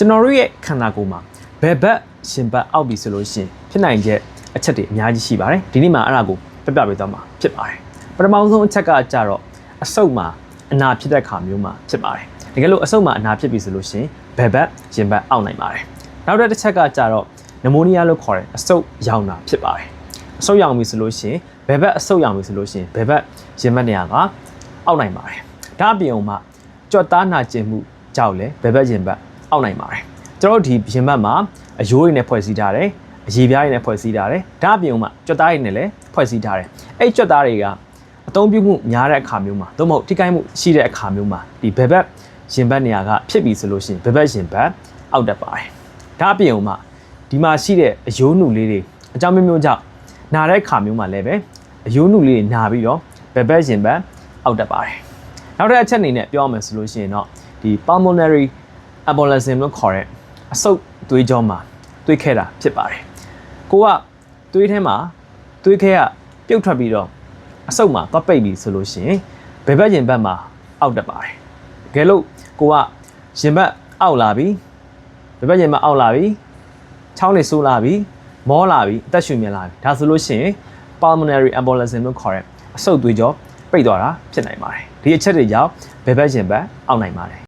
ကျွန်တော်တို့ရဲ့ခန္ဓာကိုယ်မှာဘယ်ဘက်ရှင်ဘက်အောက်ပြီဆိုလို့ရှိရင်ဖြစ်နိုင်ချက်အချက်တွေအများကြီးရှိပါတယ်ဒီနေ့မှာအဲ့ဒါကိုပြပြပေးသွားမှာဖြစ်ပါတယ်ပထမဆုံးအချက်ကကြတော့အဆုတ်မှာအနာဖြစ်တဲ့ခါမျိုးမှာဖြစ်ပါတယ်တကယ်လို့အဆုတ်မှာအနာဖြစ်ပြီဆိုလို့ရှိရင်ဘယ်ဘက်ရှင်ဘက်အောက်နိုင်ပါတယ်နောက်တစ်ချက်ကကြတော့နမိုနီးယားလို့ခေါ်တဲ့အဆုတ်ရောင်တာဖြစ်ပါတယ်အဆုတ်ရောင်ပြီဆိုလို့ရှိရင်ဘယ်ဘက်အဆုတ်ရောင်ပြီဆိုလို့ရှိရင်ဘယ်ဘက်ရင်ဘက်နေရာကအောက်နိုင်ပါတယ်ဒါအပြင်မှာကြွက်သားနာကျင်မှုကြောက်လဲဘယ်ဘက်ရင်ဘက် အောက်နိုင်ပါတယ်ကျွန်တော်တို့ဒီရင်ဘက်မှာအယိုးရည်နဲ့ဖွဲ့စည်းထားတယ်အရေပြားရည်နဲ့ဖွဲ့စည်းထားတယ်ဒါအပြင်မှာကြွက်သားရည်နဲ့လည်းဖွဲ့စည်းထားတယ်အဲ့ကြွက်သားတွေကအသုံးပြုမှုများတဲ့အခါမျိုးမှာသို့မဟုတ်ထိခိုက်မှုရှိတဲ့အခါမျိုးမှာဒီဘယ်ဘက်ရင်ဘက်နေရာကဖြစ်ပြီဆိုလို့ရှိရင်ဘယ်ဘက်ရင်ဘက်အောက်တက်ပါတယ်ဒါအပြင်မှာဒီမှာရှိတဲ့အယိုးနုလေးတွေအကြောင်းမျိုးမျိုးကြောင့်နာတဲ့အခါမျိုးမှာလည်းပဲအယိုးနုလေးတွေနာပြီးတော့ဘယ်ဘက်ရင်ဘက်အောက်တက်ပါတယ်နောက်တစ်အချက်အနေနဲ့ပြောရမယ်ဆိုလို့ရှိရင်တော့ဒီ pulmonary embolism လို့ခေါ်တဲ့အဆုတ်သွေးကြောမှာသွေးခဲတာဖြစ်ပါတယ်ကိုကသွေးထဲမှာသွေးခဲကပြုတ်ထွက်ပြီးတော့အဆုတ်မှာသွားပိတ်ပြီဆိုလို့ရှိရင်ဘယ်ဘက်ရင်ဘက်မှာအောက်တက်ပါတယ်တကယ်လို့ကိုကရင်ဘက်အောက်လာပြီဘယ်ဘက်ရင်ဘက်အောက်လာပြီချောင်းလေးဆိုးလာပြီမောလာပြီအသက်ရှူမြင်လာပြီဒါဆိုလို့ရှိရင် pulmonary embolism လို့ခေါ်တဲ့အဆုတ်သွေးကြောပိတ်သွားတာဖြစ်နိုင်ပါတယ်ဒီအချက်တွေကြောင့်ဘယ်ဘက်ရင်ဘက်အောက်နိုင်ပါတယ်